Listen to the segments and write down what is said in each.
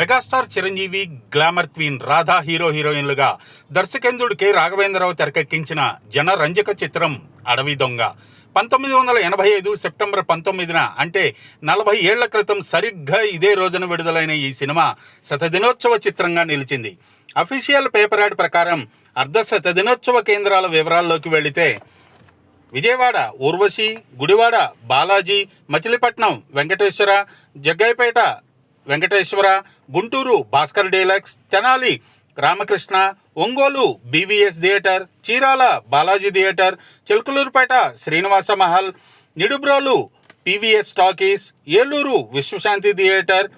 Megastar Chiranjeevi glamour queen Radha hero హీరోయిన్లుగా దర్శకేంద్రుడు K. Raghavendra Rao తెరకెక్కించిన జనరంజక చిత్రం అడవి దొంగ. పంతొమ్మిది వందల ఎనభై ఐదు సెప్టెంబర్ పంతొమ్మిదిన అంటే నలభై ఏళ్ళ క్రితం సరిగ్గా ఇదే రోజున విడుదలైన ఈ సినిమా శతదినోత్సవ చిత్రంగా నిలిచింది. అఫీషియల్ పేపర్ యాడ్ ప్రకారం అర్ధ శతదినోత్సవ కేంద్రాల వివరాల్లోకి వెళితే Vijayawada Urvashi Gudivada Balaji Machilipatnam Venkateswara Jaggayyapeta Venkateswara Guntur Bhaskar deluxe Tenali Ramakrishna Ongole BVS theatre Chirala Balaji theatre Chilakaluripet Srinivasa Mahal Nidubrolu PVS talkies Eluru Vishwashanti theatre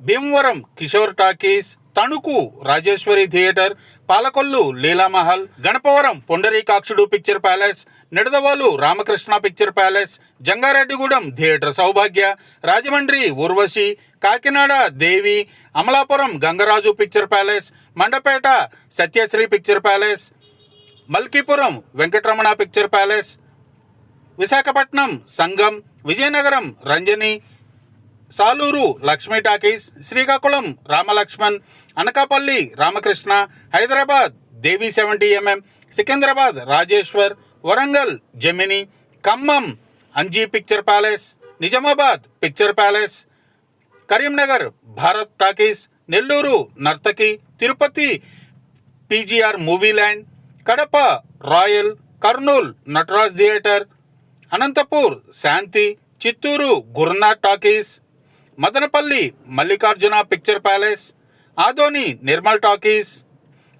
Bhimavaram Kishore talkies Tanuku Rajeswari theatre Palakollu Leelamahal Ganapavaram Pundarikakshudu picture palace Nidadavolu Ramakrishna picture palace Jangareddygudem theatre Saubhagya Rajahmundry Urvashi Kakinada Devi Amalapuram Gangaraju picture palace Mandapeta Satyasri picture palace Malkipuram Venkataramana picture palace Visakhapatnam Sangam Vizianagaram Ranjani Saluru Lakshmi talkies Srikakulam Ramalakshman Anakapalli Ramakrishna Hyderabad Devi seventy MM Secunderabad Rajeswar Warangal Gemini Khammam Anji picture palace Nizamabad picture palace Karimnagar Bharat talkies Nellore Nartaki Tirupati PGR movie land Kadapa Royal Kurnool Nataraj theatre Anantapur Shanti Chittoor Gurunath talkies Madanapalle Mallikarjuna picture palace Adoni Nirmal talkies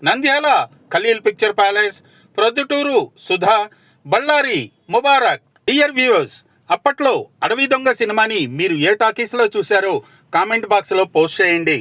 Nandyal Khalil picture palace Proddatur Sudha Bellary Mubarak dear viewers అప్పట్లో అడవి దొంగ సినిమాని మీరు ఏ టాకీస్లో చూశారో comment బాక్స్లో post చేయండి.